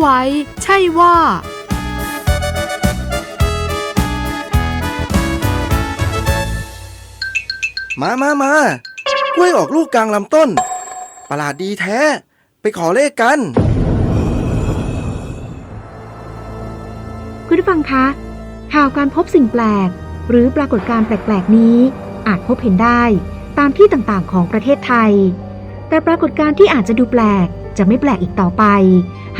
ไว้ ใช่ว่า มามา มากล้วยออกลูกกลางลำต้น ประหลาดดีแท้ ไปขอเลขกัน คุณผู้ฟังคะ ข่าวการพบสิ่งแปลก หรือปรากฏการณ์แปลก ๆ นี้ อาจพบเห็นได้ตามที่ต่างๆ ของประเทศไทย แต่ปรากฏการณ์ที่อาจจะดูแปลก จะไม่แปลกอีกต่อไป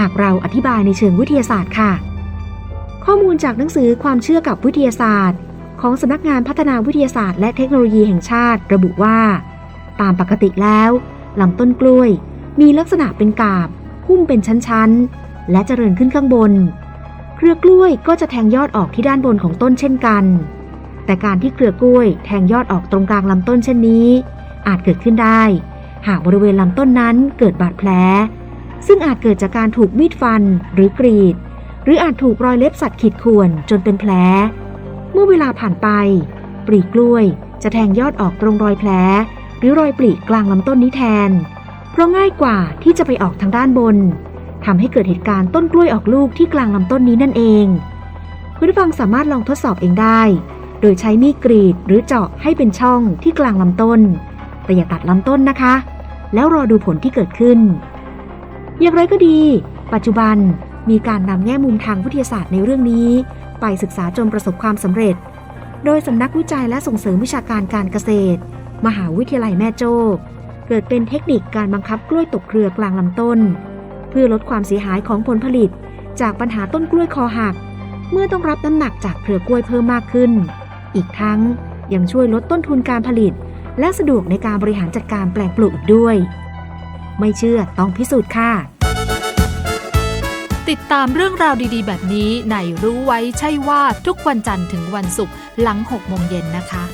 หากเราอธิบายในเชิงวิทยาศาสตร์ค่ะ ข้อมูลจากหนังสือความเชื่อกับวิทยาศาสตร์ ของสำนักงานพัฒนาวิทยาศาสตร์ และเทคโนโลยีแห่งชาติ ระบุว่า ตามปกติแล้วลำต้นกล้วย มีลักษณะเป็นกาบหุ้มเป็นชั้นๆ และเจริญขึ้นข้างบน เครือกล้วยก็จะแทงยอดออกที่ด้านบนของต้นเช่นกัน แต่การที่เครือกล้วยแทงยอดออกตรงกลางลำต้นเช่นนี้ อาจเกิดขึ้นได้ หากบริเวณลำต้นนั้นเกิดบาดแผล ซึ่งอาจเกิดจากการถูกมีดฟันหรือกรีด หรืออาจถูกรอยเล็บสัตว์ขีดข่วนจนเป็นแผล เมื่อเวลาผ่านไป ปลีกล้วยจะแทงยอดออกตรงรอยแผล หรือรอยปลีกกลางลำต้นนี้แทน เพราะง่ายกว่าที่จะไปออกทางด้านบนทำให้เกิดเหตุการณ์ต้นกล้วยออกลูกที่กลางลำต้นนี้นั่นเองคุณผู้ฟังสามารถลองทดสอบเองได้ โดยใช้มีดกรีดหรือเจาะให้เป็นช่องที่กลางลำต้นแต่อย่าตัดลำต้นนะคะ แล้วรอดูผลที่เกิดขึ้น อย่างไรก็ดี ปัจจุบันมีการนำแง่มุมทางวิทยาศาสตร์ในเรื่องนี้ ไปศึกษาจนประสบความสำเร็จ โดยสำนักวิจัยและส่งเสริมวิชาการการเกษตร มหาวิทยาลัยแม่โจ้เกิดเป็นเทคนิคการบังคับกล้วยตกเครือกลางลำต้น เพื่อลดความเสียหายของผลผลิต จากปัญหาต้นกล้วยคอหัก เมื่อต้องรับน้ำหนักจากเครือกล้วยเพิ่มมากขึ้น อีกทั้งยังช่วยลดต้นทุนการผลิต และสะดวกในการบริหารจัดการแปลงปลูกอีกด้วย ไม่เชื่อต้องพิสูจน์ค่ะ ติดตามเรื่องราวดีๆ แบบนี้ในรู้ไว้ใช่ว่าทุกวันจันทร์ถึงวันศุกร์หลัง6โมงเย็นนะคะ